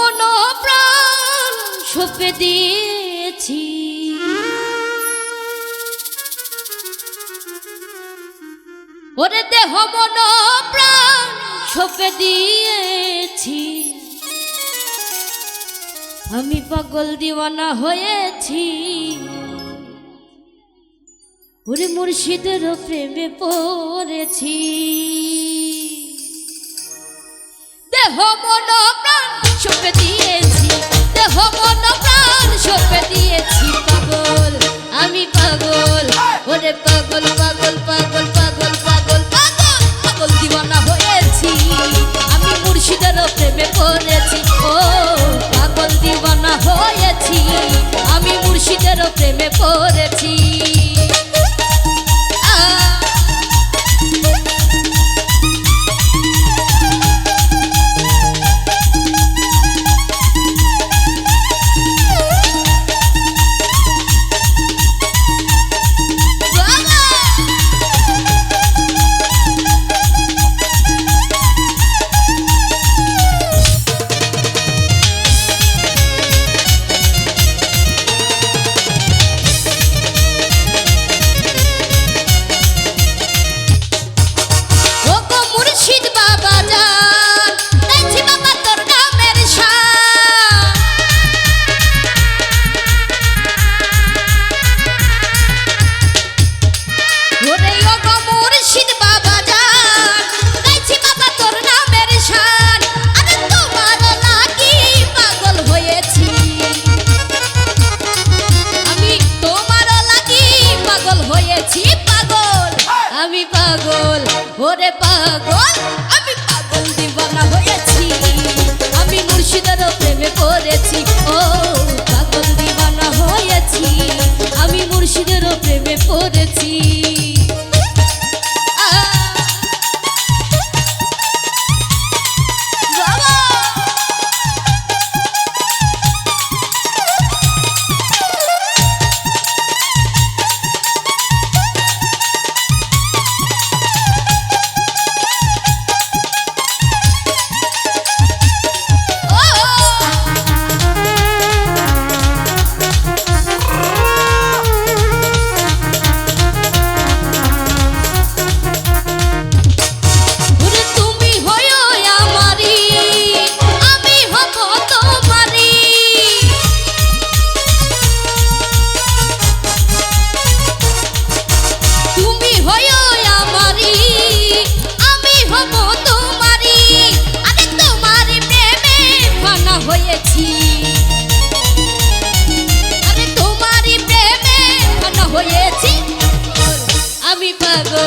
কোনো প্রাণ সপে দিয়েছি। ওরে দেহ মন প্রাণ সপে দিয়েছি। আমি পাগল দিওয়ানা হয়েছি। ওরে মুর্শিদের প্রেমে পড়েছি। করেছি।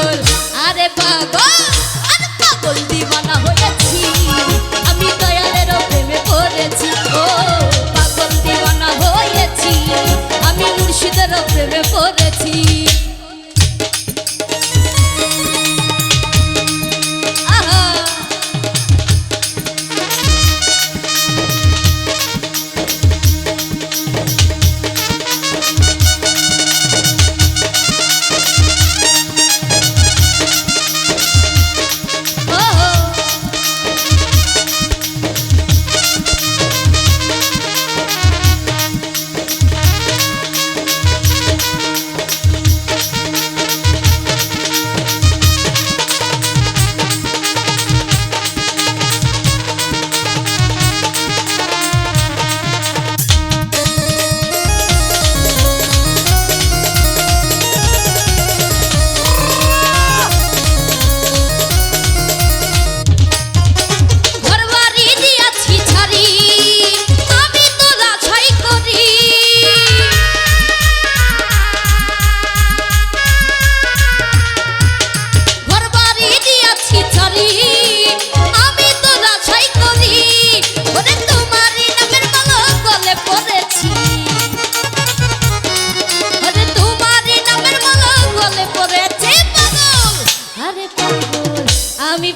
পাগল আরে পাগল আরে পাগল দিবানা।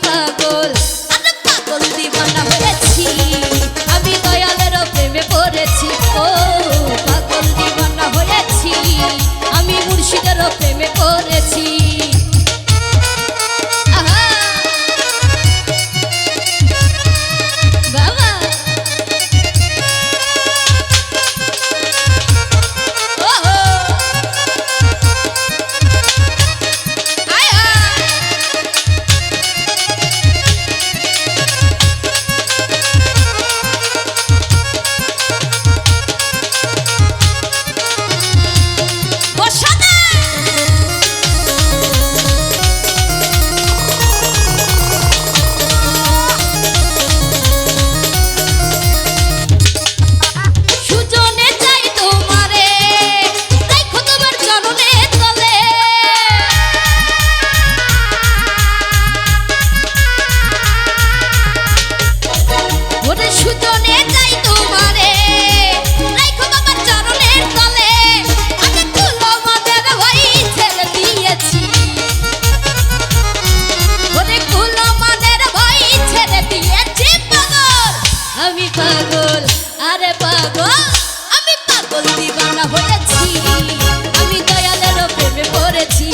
পাগল। আরে পাগল দিবানা আমি দয়ালের প্রেমে পড়েছি। ও, পাগল দিবানা আমি মুর্শিদের প্রেমে পড়েছি। পাগল দিবানা হয়েছি। আমি দয়ালের প্রেমে পড়েছি।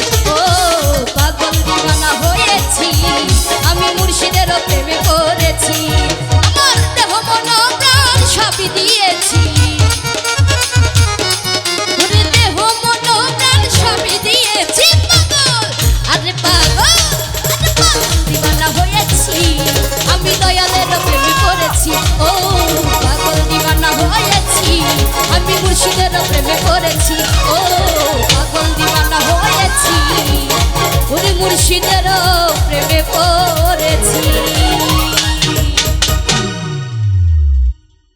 আমি মুর্শিদের প্রেমে